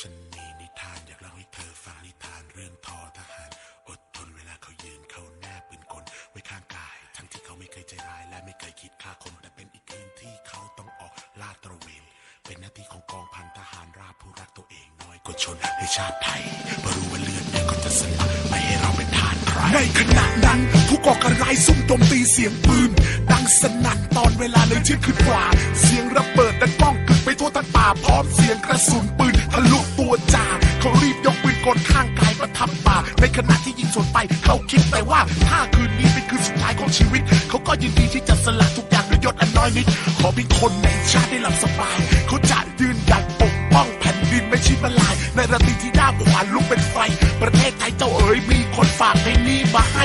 ฉันมีนิทานอยากเล่าให้เธอฟังนิทานเรื่องทอทหาร อดทนเวลาเขายืนเขาแนบปืนกลไว้ข้างกาย ทั้งที่เขาไม่เคยใจร้ายและไม่เคยคิดฆ่าคนแต่เป็นอีกคืนที่เขาต้องออกลาดตระเวน เป็นหน้าที่ของกองพันทหารราบผู้รักตัวเองน้อยกว่าชนในชาติไทยเพราะรู้ว่าเลือดเนี่ยก็จะสลับไม่ให้เราเป็นทานใครในขณะนั้นผู้ก่อการร้ายซุ่มโจมตีเสียงปืน ดังสนั่นตอนเวลาในเที่ยงคืนกว่า เสียงระเบิดดังก้องกึกไปทั่วทั้งป่าพร้อมเสียงกระสุนปืน ในขณะที่ยิงสวนไป เขาคิดแต่ว่า ถ้าคืนนี้เป็นคืนสุดท้ายของชีวิต เขาก็ยินดีที่จะสละทุกอย่างด้วยยศอันน้อยนิด ขอเพียงคนในชาติได้หลับสบาย เขาจะยืนหยัดปกป้องแผ่นดินไม่ชิดมลาย ในระตีที่หน้าขวานลุกเป็นไฟ ประเทศไทยเจ้าเอ๋ยมีคนฝากในนี้มาให้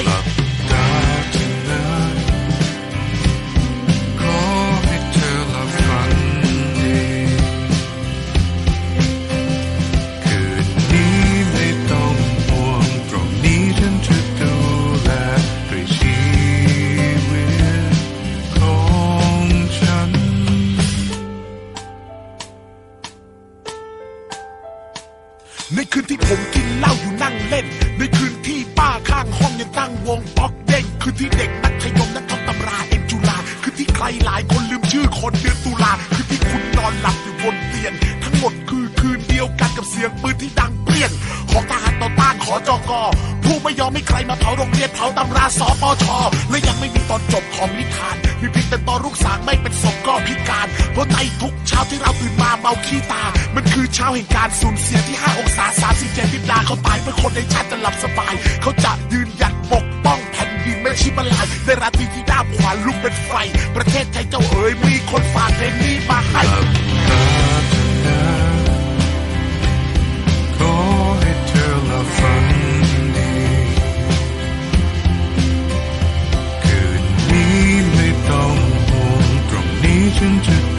ในคืนที่ผมกินเหล้าอยู่นั่งเล่น ในคืนที่ป้าข้างห้องยังตั้งวงป๊อกเด้งคืนที่เด็กนักขยมนั่งท่องตำราเอ็มจุลาคืนที่ใครหลายคนลืมชื่อคนเดือนตุลาคืนที่คุณนอนหลับอยู่บนเตียงทั้งหมดคือคืนเดียวกันกับเสียงปืนที่ดัง ใครมาเผาโรงเรียนเผาตำราสปชและยังไม่มีตอนจบของนิทาน มีเพียงแต่ตอนลูกสางไม่เป็นศพก็พิการ เพราะในทุกเช้าที่เราตื่นมาเมาขี้ตา มันคือเช้าแห่งการสูญเสียที่ 5 องศา37วิบลาเขาตายเพื่อคนในชาติจะหลับสบาย เขาจะยืนหยัดปกป้องแผ่นดินไม่ชิบลายในราตรีที่ด้ามขวานลุกเป็นไฟ ประเทศไทยเจ้าเอ๋ยมีคนฝากเพลงนี้มาให้ 真挚